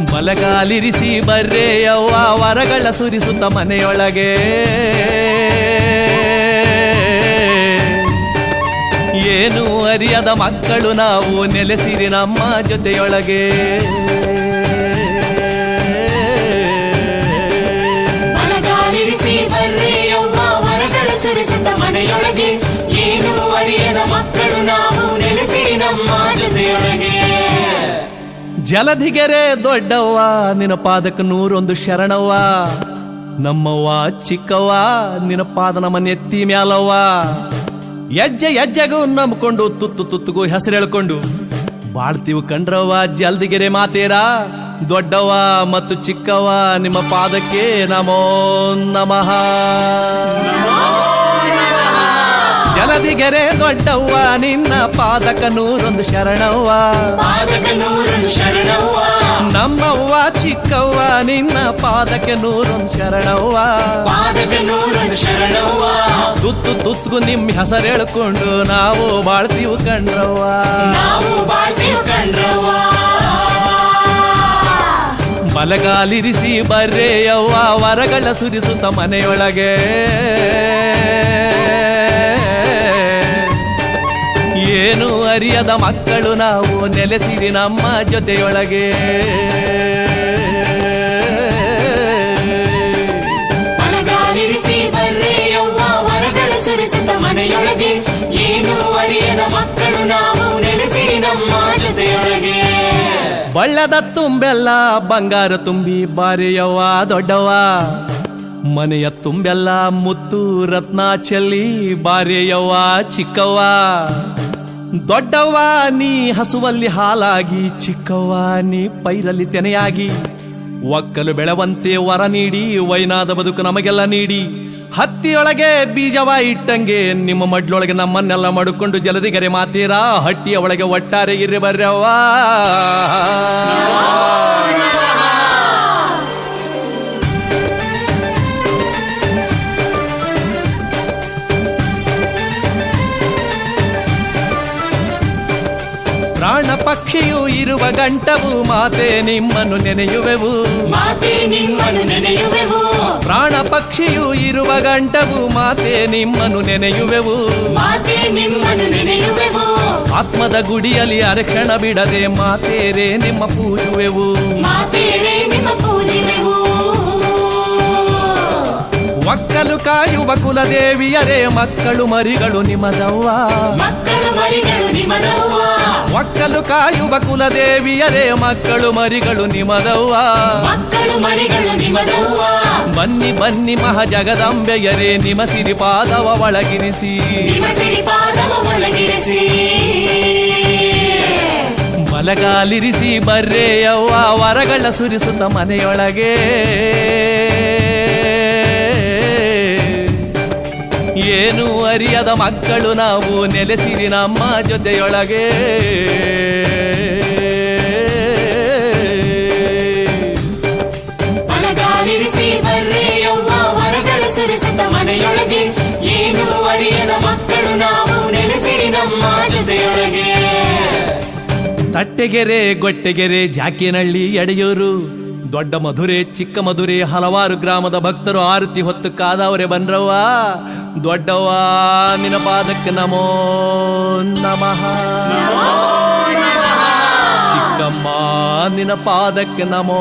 ಬಲಗಾಲಿರಿಸಿ ಬರ್ರೆಯವ್ವ ವರಗಳ ಸುರಿಸುತ್ತ ಮನೆಯೊಳಗೆ. ಏನು ಅರಿಯದ ಮಕ್ಕಳು ನಾವು ನೆಲೆಸಿರಿ ನಮ್ಮ ಜೊತೆಯೊಳಗೆ. ಜಲಧಿಗೆರೆ ದೊಡ್ಡವ್ವ, ನಿನ್ನ ಪಾದಕ್ಕೆ ನೂರೊಂದು ಶರಣವ್ವ. ನಮ್ಮವ್ವ ಚಿಕ್ಕವ್ವ, ನಿನ್ನ ಪಾದ ನಮ್ಮ ನೆತ್ತಿ ಮ್ಯಾಲವ್ವ. ಹೆಜ್ಜೆ ಹೆಜ್ಜೆಗೂ ನಂಬಿಕೊಂಡು, ತುತ್ತು ತುತ್ತುಗೂ ಹೆಸರು ಹೇಳ್ಕೊಂಡು. ಬಾಳ್ತೀವಿ ಕಂಡ್ರವ್ವ ಜಲ್ದಿಗೆರೆ ಮಾತೇರ. ದೊಡ್ಡವ್ವ ಮತ್ತು ಚಿಕ್ಕವ್ವ, ನಿಮ್ಮ ಪಾದಕ್ಕೆ ನಮೋ ನಮಃ. ಜಲದಿಗೆರೆ ದೊಡ್ಡವ್ವ ನಿನ್ನ ಪಾದಕ ನೂರೊಂದು ಶರಣವ್ವ. ನಮ್ಮವ್ವ ಚಿಕ್ಕವ್ವ ನಿನ್ನ ಪಾದಕ ನೂರೊಂದು ಶರಣವ್ವ. ತುತ್ತು ತುತ್ತುಗೂ ನಿಮ್ಮ ಹೆಸರು ಹೇಳ್ಕೊಂಡು ನಾವು ಬಾಳ್ತೀವಿ ಕಂಡ್ರವ್ವ. ನಾವು ಬಾಳ್ತೀವಿ ಕಂಡ್ರವ್ವ. ಬಲಗಾಲಿರಿಸಿ ಬರ್ರೇಯವ್ವ ವರಗಳ ಸುರಿಸುತ್ತ ಮನೆಯೊಳಗೆ. ಏನು ಅರಿಯದ ಮಕ್ಕಳು ನಾವು ನೆಲೆಸಿರಿ ನಮ್ಮ ಜೊತೆಯೊಳಗೆ. ಮನಗಾಲಿರಿಸಿ ಬರ್ರಿ ಯವ್ವ ವರಗಳ ಸುರಿಸುತ್ತ ಮನೆಯೊಳಗೆ. ಏನು ಅರಿಯದ ಮಕ್ಕಳು ನಾವು ನೆಲೆಸಿರಿ ನಮ್ಮ ಜೊತೆಯೊಳಗೆ. ಬಳ್ಳದ ತುಂಬೆಲ್ಲ ಬಂಗಾರ ತುಂಬಿ ಬಾರಿಯವ್ವ ದೊಡ್ಡವ್ವ. ಮನೆಯ ತುಂಬೆಲ್ಲ ಮುತ್ತು ರತ್ನ ಚೆಲ್ಲಿ ಬಾರಿಯವ್ವ ಚಿಕ್ಕವ್ವ. ದೊಡ್ಡವ್ವ, ನೀ ಹಸುವಲ್ಲಿ ಹಾಲಾಗಿ, ಚಿಕ್ಕವ್ವ, ನೀ ಪೈರಲ್ಲಿ ತೆನೆಯಾಗಿ. ಒಕ್ಕಲು ಬೆಳವಂತೆ ವರ ನೀಡಿ, ವೈನಾದ ಬದುಕು ನಮಗೆಲ್ಲ ನೀಡಿ. ಹತ್ತಿಯೊಳಗೆ ಬೀಜವ ಇಟ್ಟಂಗೆ, ನಿಮ್ಮ ಮಡ್ಲೊಳಗೆ ನಮ್ಮನ್ನೆಲ್ಲ ಮಡುಕೊಂಡು ಜಲದಿಗರೆ ಮಾತೀರಾ, ಹಟ್ಟಿಯ ಒಳಗೆ ಒಟ್ಟಾರೆ ಇರಿ ಬರ್ರವ್ವ. ಪಕ್ಷಿಯು ಇರುವ ಗಂಟವು ಮಾತೆ ನಿಮ್ಮನ್ನು ನೆನೆಯುವೆವು. ಮಾತೆ ನಿಮ್ಮನ್ನು ನೆನೆಯುವೆವು. ಪ್ರಾಣ ಪಕ್ಷಿಯು ಇರುವ ಗಂಟವು ಮಾತೆ ನಿಮ್ಮನ್ನು ನೆನೆಯುವೆವು. ಮಾತೆ ನಿಮ್ಮನ್ನು ನೆನೆಯುವೆವು. ಆತ್ಮದ ಗುಡಿಯಲ್ಲಿ ಅರಕ್ಷಣ ಬಿಡದೆ ಮಾತೇರೆ ನಿಮ್ಮ ಪೂಜುವೆವು. ಮಾತೇರೆ ನಿಮ್ಮ ಪೂಜಿವೆವು. ಒಕ್ಕಲು ಕಾಯುವ ಕುಲದೇವಿಯರೇ ಮಕ್ಕಳು ಮರಿಗಳು ನಿಮದವ್ವ. ಒಕ್ಕಲು ಕಾಯುವ ಕುಲದೇವಿಯರೇ ಮಕ್ಕಳು ಮರಿಗಳು ನಿಮದವ್ವ. ಬನ್ನಿ ಬನ್ನಿ ಮಹಜಗದಂಬೆಯರೇ ನಿಮ ಸಿರಿಪಾದವ ಒಳಗಿರಿಸಿ. ಬಲಗಾಲಿರಿಸಿ ಬರ್ರೇಯವ್ವ ವರಗಳ ಸುರಿಸುತ್ತ ಮನೆಯೊಳಗೆ. ಏನು ಅರಿಯದ ಮಕ್ಕಳು ನಾವು ನೆಲೆಸಿರಿ ನಮ್ಮ ಜೊತೆಯೊಳಗೆ. ಮನೆಯೊಳಗೆ. ಏನು ಅರಿಯದ ಮಕ್ಕಳು ನಾವು ನೆಲೆಸಿರಿ ನಮ್ಮ ಜೊತೆಯೊಳಗೆ. ತಟ್ಟೆಗೆರೆ ಗೊಟ್ಟೆಗೆರೆ ಜಾಕಿನಹಳ್ಳಿ ಎಡೆಯೂರು ದೊಡ್ಡ ಮಧುರೆ ಚಿಕ್ಕ ಮಧುರೆ ಹಲವಾರು ಗ್ರಾಮದ ಭಕ್ತರು ಆರತಿ ಹೊತ್ತು ಕಾದವರೆ ಬಂದ್ರವ್ವ ದೊಡ್ಡವ್ವ ನಿನ ಪಾದಕ್ಕೆ ನಮೋ. ನಮಃ ಚಿಕ್ಕಮ್ಮ ನಿನ ಪಾದಕ್ಕೆ ನಮೋ